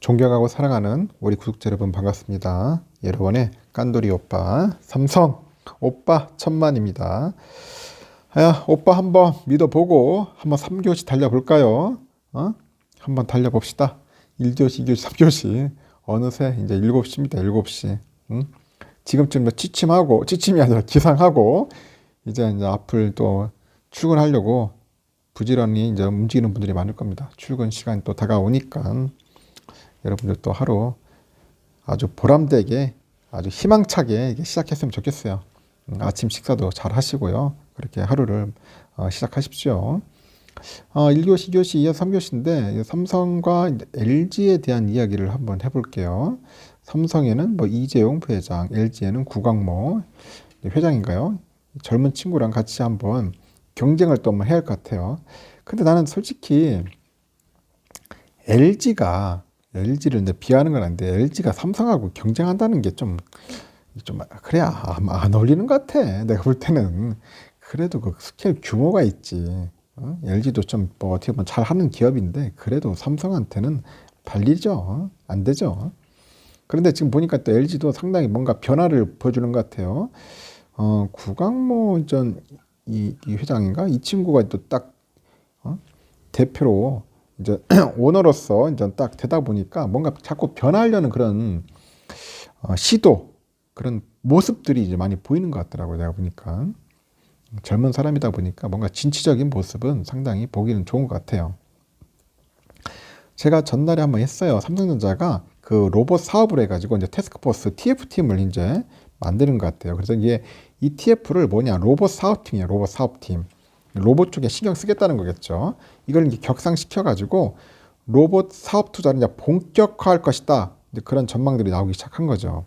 존경하고 사랑하는 우리 구독자 여러분 반갑습니다. 여러분의 깐돌이 오빠 삼성 오빠 천만입니다. 아, 오빠 한번 믿어보고 한번 3교시 달려볼까요? 어? 한번 달려봅시다. 1교시, 2교시, 3교시 어느새 이제 7시입니다. 7시. 응? 지금쯤 뭐 취침하고 취침이 아니라 기상하고 이제 이제 앞을 또 출근하려고 부지런히 이제 움직이는 분들이 많을 겁니다. 출근 시간이 또 다가오니까 여러분들 또 하루 아주 보람되게 아주 희망차게 시작했으면 좋겠어요. 음, 아침 식사도 잘 하시고요. 그렇게 하루를 어, 시작하십시오. 어, 1교시, 2교시, 이어 3교시인데 삼성과 LG에 대한 이야기를 한번 해볼게요. 삼성에는 뭐 이재용 부회장, LG에는 구광모 회장인가요? 젊은 친구랑 같이 한번 경쟁을 또 한번 해야 할 것 같아요. 근데 나는 솔직히 LG가 LG를 이제 비하는 건 아닌데 LG가 삼성하고 경쟁한다는 게 좀 좀 그래야 아마 안 어울리는 것 같아. 내가 볼 때는 그래도 그 스케일 규모가 있지. 어? LG도 좀 뭐 어떻게 보면 잘하는 기업인데 그래도 삼성한테는 발리죠. 안 되죠. 그런데 지금 보니까 또 LG도 상당히 뭔가 변화를 보여주는 것 같아요. 어, 구강모 전 이, 이 회장인가 이 친구가 또 딱 어? 대표로 이제 오너로서 이제 딱 되다 보니까 뭔가 자꾸 변하려는 그런 어, 시도 그런 모습들이 이제 많이 보이는 것 같더라고요. 내가 보니까 젊은 사람이다 보니까 뭔가 진취적인 모습은 상당히 보기는 좋은 것 같아요. 제가 전날에 한번 했어요. 삼성전자가 그 로봇 사업을 해가지고 이제 테스크포스 TF팀을 이제 만드는 것 같아요. 그래서 이게 ETF를 뭐냐 로봇 사업팀이에요. 로봇 사업팀. 로봇 쪽에 신경 쓰겠다는 거겠죠. 이걸 격상시켜 가지고 로봇 사업 투자를 본격화할 것이다. 그런 전망들이 나오기 시작한 거죠.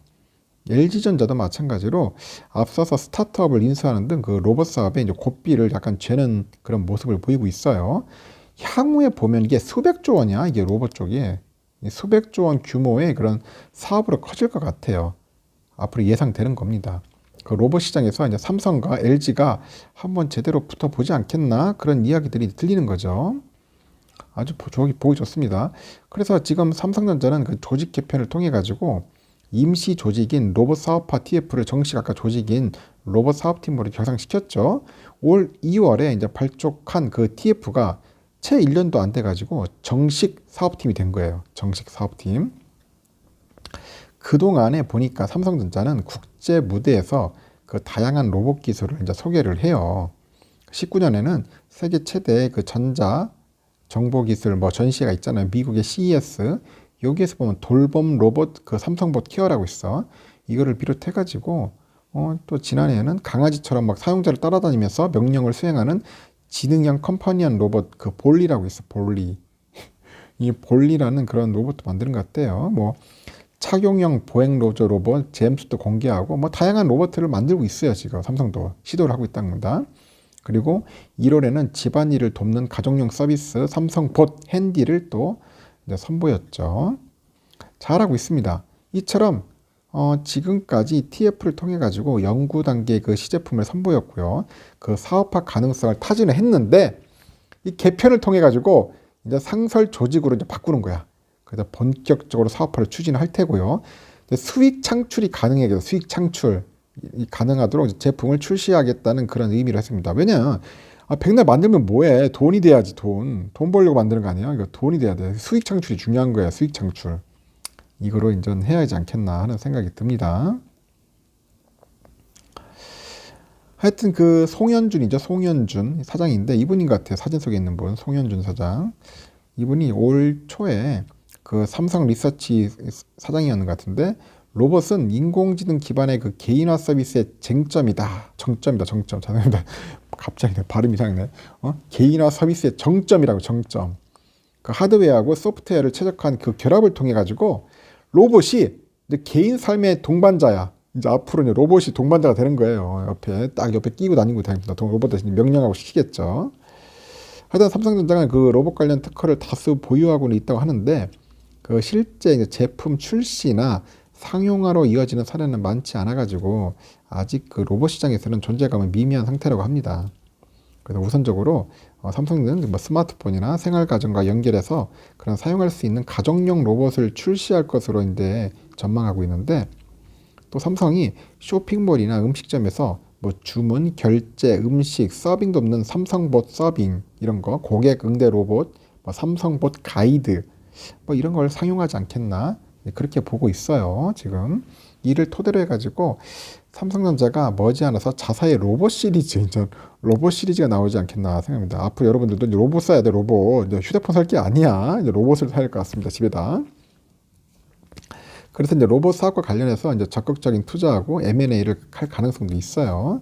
LG전자도 마찬가지로 앞서서 스타트업을 인수하는 등 그 로봇 사업에 이제 고삐를 약간 죄는 그런 모습을 보이고 있어요. 향후에 보면 이게 수백조 원이야. 이게 로봇 쪽이 수백조 원 규모의 그런 사업으로 커질 것 같아요. 앞으로 예상되는 겁니다. 그 로봇 시장에서 이제 삼성과 LG가 한번 제대로 붙어 보지 않겠나 그런 이야기들이 들리는 거죠. 아주 보기, 보기 좋습니다. 그래서 지금 삼성전자는 그 조직 개편을 통해 가지고 임시 조직인 로봇 사업화 TF를 정식 아까 조직인 로봇 사업팀으로 격상시켰죠. 올 2월에 이제 발족한 그 TF가 채 1년도 안 돼 가지고 정식 사업팀이 된 거예요. 정식 사업팀. 그동안에 보니까 삼성전자는 국제 무대에서 그 다양한 로봇 기술을 이제 소개를 해요. 19년에는 세계 최대의 그 전자 정보 기술 뭐 전시회가 있잖아요. 미국의 CES. 여기에서 보면 돌봄 로봇 그 삼성봇 케어라고 있어. 이거를 비롯해 가지고 어, 또 지난해에는 강아지처럼 막 사용자를 따라다니면서 명령을 수행하는 지능형 컴퍼니언 로봇 그 볼리라고 있어. 볼리. 이 볼리라는 그런 로봇도 만드는 것 같대요. 뭐 착용형 보행 로저 로봇 제임스도 공개하고 뭐 다양한 로봇을 만들고 있어요 지금 삼성도 시도를 하고 있다는 겁니다. 그리고 1월에는 집안일을 돕는 가정용 서비스 삼성 봇 핸디를 또 선보였죠. 잘하고 있습니다. 이처럼 어, 지금까지 TF를 통해 가지고 연구 단계 그 시제품을 선보였고요. 그 사업화 가능성을 타진을 했는데 이 개편을 통해 가지고 이제 상설 조직으로 이제 바꾸는 거야. 그래서 본격적으로 사업화를 추진할 테고요. 수익 창출이 가능해요. 수익 창출 이 가능하도록 제품을 출시하겠다는 그런 의미를 했습니다. 왜냐 아, 백날 만들면 뭐해? 돈이 돼야지 돈. 돈 벌려고 만드는 거 아니야? 이거 돈이 돼야 돼. 수익 창출이 중요한 거야. 수익 창출. 이거로 인정해야 하지 않겠나 하는 생각이 듭니다. 하여튼 그 송현준이죠. 송현준 사장인데 이분인 것 같아요. 사진 속에 있는 분 송현준 사장. 이분이 올 초에 그 삼성 리서치 사장이었는 것 같은데 로봇은 인공지능 기반의 그 개인화 서비스의 쟁점이다. 정점이다. 정점. 죄송합니다. 갑자기 발음이 이상네. 어? 개인화 서비스의 정점이라고 정점. 그 하드웨어하고 소프트웨어를 최적화한 그 결합을 통해 가지고 로봇이 이제 개인 삶의 동반자야. 이제 앞으로 이제 로봇이 동반자가 되는 거예요. 옆에 딱 옆에 끼고 다니고 다닙니다. 로봇 대신 명령하고 시키겠죠. 하여튼 삼성전자는 그 로봇 관련 특허를 다수 보유하고는 있다고 하는데 그 실제 제품 출시나 상용화로 이어지는 사례는 많지 않아 가지고 아직 그 로봇 시장에서는 존재감은 미미한 상태라고 합니다. 그래서 우선적으로 어, 삼성은 뭐 스마트폰이나 생활 가전과 연결해서 그런 사용할 수 있는 가정용 로봇을 출시할 것으로 이제 전망하고 있는데 또 삼성이 쇼핑몰이나 음식점에서 뭐 주문, 결제, 음식, 서빙 돕는 삼성봇 서빙 이런 거 고객 응대 로봇, 뭐 삼성봇 가이드 뭐 이런 걸 상용하지 않겠나 네, 그렇게 보고 있어요 지금 이를 토대로 해가지고 삼성전자가 머지않아서 자사의 로봇 시리즈, 이제 로봇 시리즈가 나오지 않겠나 생각합니다. 앞으로 여러분들도 로봇 써야 돼, 로봇. 이제 휴대폰 살 게 아니야. 이제 로봇을 사야 할 것 같습니다, 집에다. 그래서 이제 로봇 사업과 관련해서 이제 적극적인 투자하고 M&A를 할 가능성도 있어요.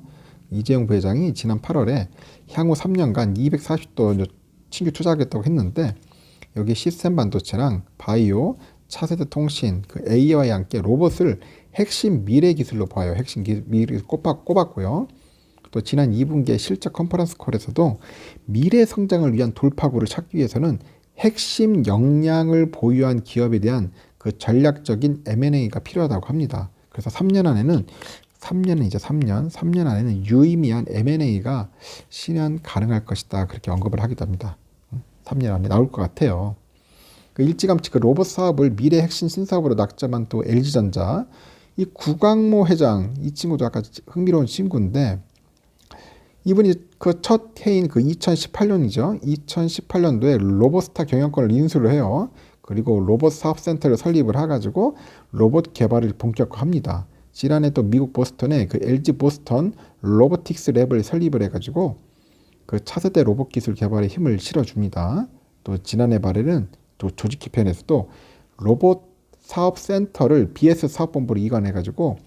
이재용 부회장이 지난 8월에 향후 3년간 240도 신규 투자하겠다고 했는데 여기 시스템 반도체랑 바이오, 차세대 통신, 그 AI와 함께 로봇을 핵심 미래 기술로 봐요. 핵심 기, 미래 꼽았, 꼽았고요. 또 지난 2분기의 실적 컨퍼런스 콜에서도 미래 성장을 위한 돌파구를 찾기 위해서는 핵심 역량을 보유한 기업에 대한 그 전략적인 M&A가 필요하다고 합니다. 그래서 3년 안에는 3년은 이제 3년, 3년 안에는 유의미한 M&A가 실현 가능할 것이다. 그렇게 언급을 하기도 합니다. 3년 안에 나올 것 같아요. 그 일찌감치 그 로봇 사업을 미래 핵심 신사업으로 낙점한 또 LG전자 이 구광모 회장 이 친구도 아까 흥미로운 친구인데 이분이 그 첫 해인 그 2018년이죠. 2018년도에 로봇스타 경영권을 인수를 해요. 그리고 로봇 사업센터를 설립을 해가지고 로봇 개발을 본격화합니다. 지난해 또 미국 보스턴에 그 LG 보스턴 로보틱스 랩을 설립을 해가지고 그 차세대 로봇 기술 개발에 힘을 실어줍니다. 또 지난해 말에는 또 조직 개편에서도 로봇 사업 센터를 BS 사업본부로 이관해가지고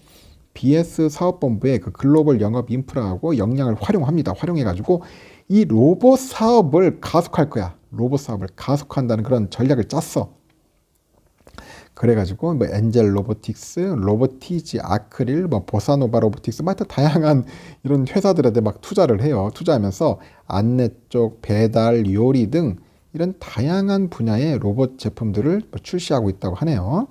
BS 사업본부의 그 글로벌 영업 인프라하고 역량을 활용합니다. 활용해가지고 이 로봇 사업을 가속할 거야. 로봇 사업을 가속한다는 그런 전략을 짰어. 그래가지고 뭐 엔젤 로보틱스, 로보티지, 아크릴, 뭐 보사노바 로보틱스, 뭐 하여튼 다양한 이런 회사들한테 막 투자를 해요. 투자하면서 안내 쪽, 배달, 요리 등 이런 다양한 분야의 로봇 제품들을 뭐 출시하고 있다고 하네요.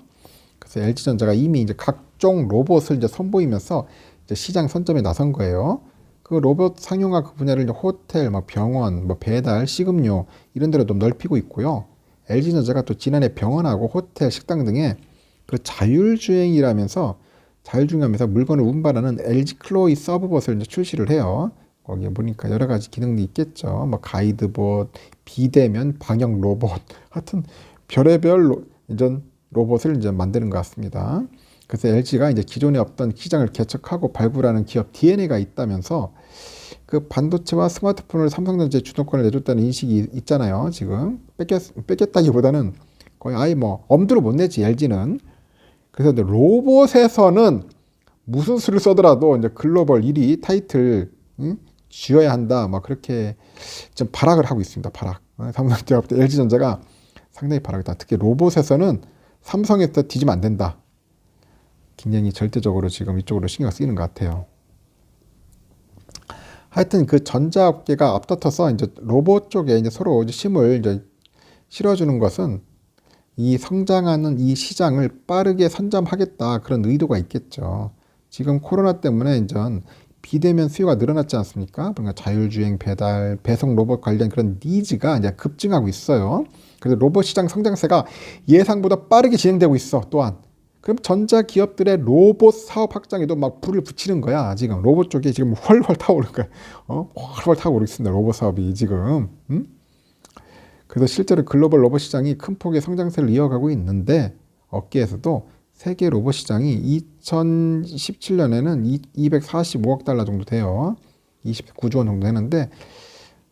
그래서 LG전자가 이미 이제 각종 로봇을 이제 선보이면서 이제 시장 선점에 나선 거예요. 그 로봇 상용화 그 분야를 호텔, 뭐 병원, 뭐 배달, 식음료 이런 데로 좀 넓히고 있고요. LG전자가 또 지난해 병원하고 호텔, 식당 등에 그 자율주행이라면서 자율주행하면서 물건을 운반하는 LG 클로이 서브봇을 이제 출시를 해요. 거기에 보니까 여러 가지 기능이 있겠죠. 뭐 가이드봇, 비대면 방역 로봇, 하여튼 별의별 로, 이전 로봇을 이제 만드는 것 같습니다. 그래서 LG가 이제 기존에 없던 시장을 개척하고 발굴하는 기업 DNA가 있다면서 그 반도체와 스마트폰을 삼성전자에 주도권을 내줬다는 인식이 있잖아요. 지금 뺏겼, 뺏겼다기보다는 거의 아예 뭐 엄두를 못 내지 LG는. 그래서 로봇에서는 무슨 수를 써더라도 이제 글로벌 1위 타이틀 응? 쥐어야 한다. 막 그렇게 좀 발악을 하고 있습니다. 발악. 삼성전자 LG전자가 상당히 발악이다. 특히 로봇에서는 삼성에서 뒤지면 안 된다. 굉장히 절대적으로 지금 이쪽으로 신경 쓰이는 것 같아요. 하여튼 그 전자업계가 앞다퉈서 이제 로봇 쪽에 이제 서로 이제 힘을 이제 실어주는 것은 이 성장하는 이 시장을 빠르게 선점하겠다 그런 의도가 있겠죠. 지금 코로나 때문에 이제 비대면 수요가 늘어났지 않습니까? 그러니까 자율주행 배달, 배송 로봇 관련 그런 니즈가 이제 급증하고 있어요. 그래서 로봇 시장 성장세가 예상보다 빠르게 진행되고 있어. 또한 그럼 전자 기업들의 로봇 사업 확장에도 막 불을 붙이는 거야. 지금 로봇 쪽에 지금 훨훨 타오르는 거야. 어? 훨훨 타오르고 있습니다. 로봇 사업이 지금. 음? 그래서 실제로 글로벌 로봇 시장이 큰 폭의 성장세를 이어가고 있는데 업계에서도 세계 로봇 시장이 2017년에는 245억 달러 정도 돼요. 29조 원 정도 되는데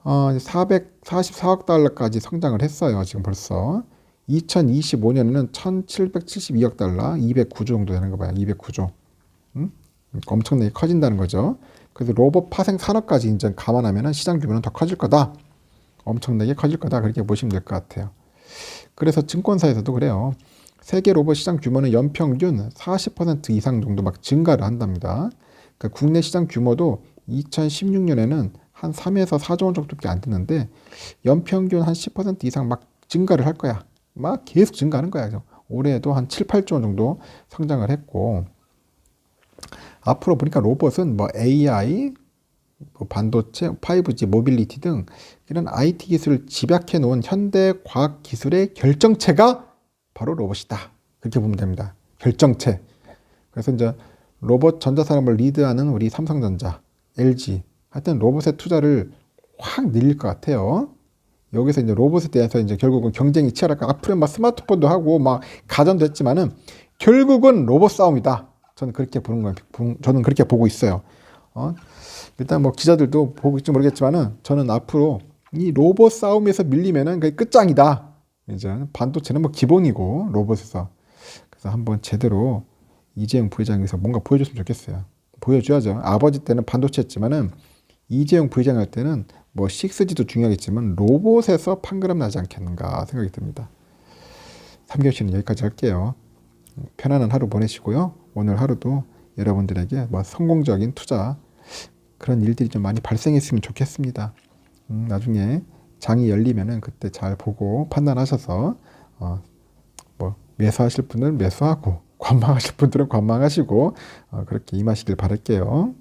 어, 444억 달러까지 성장을 했어요. 지금 벌써. 2025년에는 1772억 달러, 209조 정도 되는 거 봐요. 209조. 음? 엄청나게 커진다는 거죠. 그래서 로봇 파생 산업까지 이제 감안하면 시장 규모는 더 커질 거다. 엄청나게 커질 거다. 그렇게 보시면 될 것 같아요. 그래서 증권사에서도 그래요. 세계 로봇 시장 규모는 연평균 40% 이상 정도 막 증가를 한답니다. 그러니까 국내 시장 규모도 2016년에는 한 3에서 4조 원 정도밖에 안 되는데 연평균 한 10% 이상 막 증가를 할 거야. 막 계속 증가하는 거야. 올해도 한 7, 8조 원 정도 성장을 했고 앞으로 보니까 로봇은 뭐 AI 뭐 반도체, 5G, 모빌리티 등 이런 IT 기술을 집약해 놓은 현대 과학 기술의 결정체가 바로 로봇이다. 그렇게 보면 됩니다. 결정체. 그래서 이제 로봇 전자 산업을 리드하는 우리 삼성전자, LG 하여튼 로봇의 투자를 확 늘릴 것 같아요. 여기서 이제 로봇에 대해서 이제 결국은 경쟁이 치열할까. 앞으로 막 스마트폰도 하고 막 가전도 했지만은 결국은 로봇 싸움이다. 저는 그렇게 보는 거예요. 저는 그렇게 보고 있어요. 어? 일단 뭐 기자들도 보고 있지 모르겠지만은 저는 앞으로 이 로봇 싸움에서 밀리면은 그게 끝장이다. 이제 반도체는 뭐 기본이고 로봇에서 그래서 한번 제대로 이재용 부회장에서 뭔가 보여줬으면 좋겠어요. 보여줘야죠. 아버지 때는 반도체였지만은 이재용 부회장 할 때는 뭐 6G도 중요하겠지만 로봇에서 판가름 나지 않겠는가 생각이 듭니다. 3교시는 여기까지 할게요. 편안한 하루 보내시고요. 오늘 하루도 여러분들에게 뭐 성공적인 투자 그런 일들이 좀 많이 발생했으면 좋겠습니다. 음, 나중에 장이 열리면은 그때 잘 보고 판단하셔서 어, 뭐 매수하실 분은 매수하고 관망하실 분들은 관망하시고 어, 그렇게 임하시길 바랄게요.